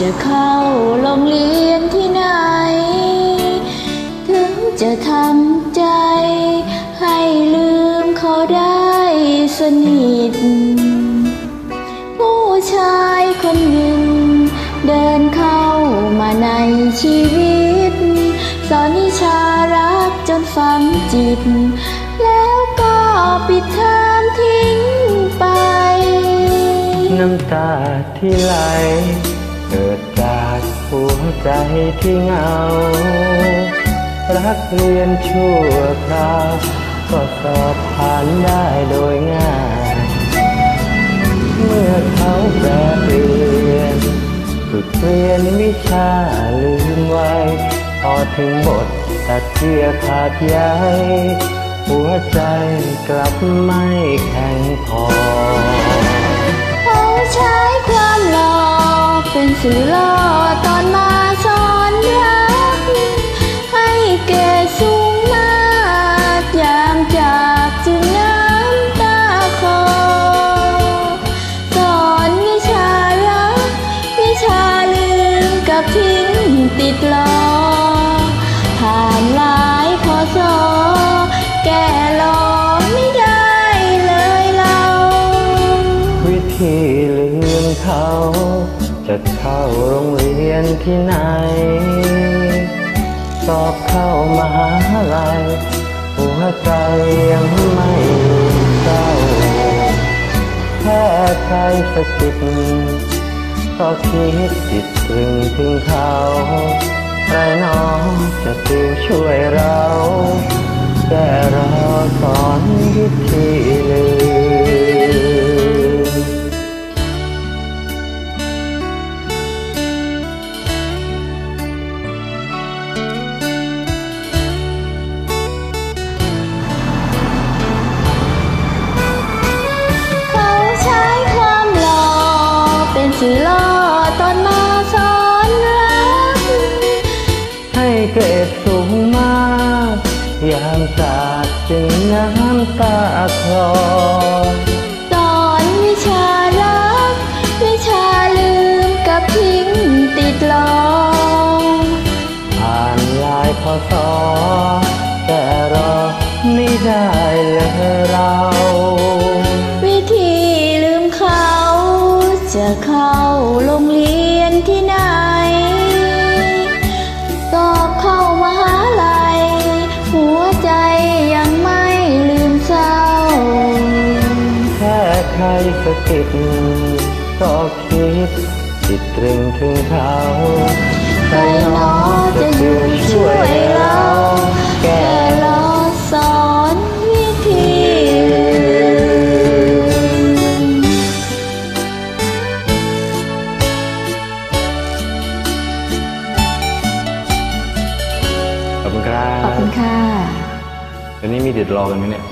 จะเข้าโรงเรียนที่ไหน ถึงจะทำใจ ให้ลืมเขาได้สนิท ผู้ชายคนหนึ่ง เดินเข้ามาในชีวิต สอนวิชารักจนฝังจิต แล้วก็ปิดเทอมทิ้งไป น้ำตาที่ไหล เกิดจากหัวใจที่เหงา รักเรียนชั่วคราว ก็สอบผ่านได้โดยง่าย เมื่อเขาแปรเปลี่ยนฝึกเรียนวิชาลืมไว้ พอถึงบทตัดเชือขาดใยหัวใจกลับไม่แข็งพอ สื่อล่อตอนมาสอนรัก ให้เกรดสูงมากยามจากจึงน้ำตาคอ สอนวิชารัก วิชาลืมกับทิ้งติดล้อ จะเข้าโรงเรียนที่ไหน สอบเข้ามหาลัยหัวใจยังไม่เศร้าแค่ใครสักจิตก็คิดติดตรึงถึงเขา เกรดสูงมากยามสาดจึงน้ำตาคลอสอนวิชารัก วิชาลืมกับทิ้งติดล้อผ่านลายพศแต่รอไม่ได้เลยเรา วิธีลืมเขา จะเข้าโรงเรียนที่ไหน สะกิดก็คิดจิตตรึงถึงเขาใครหนอจะอยู่ช่วยเราแก่ลอสอนวิธีขอบคุณครับขอบคุณค่ะวันนี้มีเด็ดรอกันไหมเนี่ย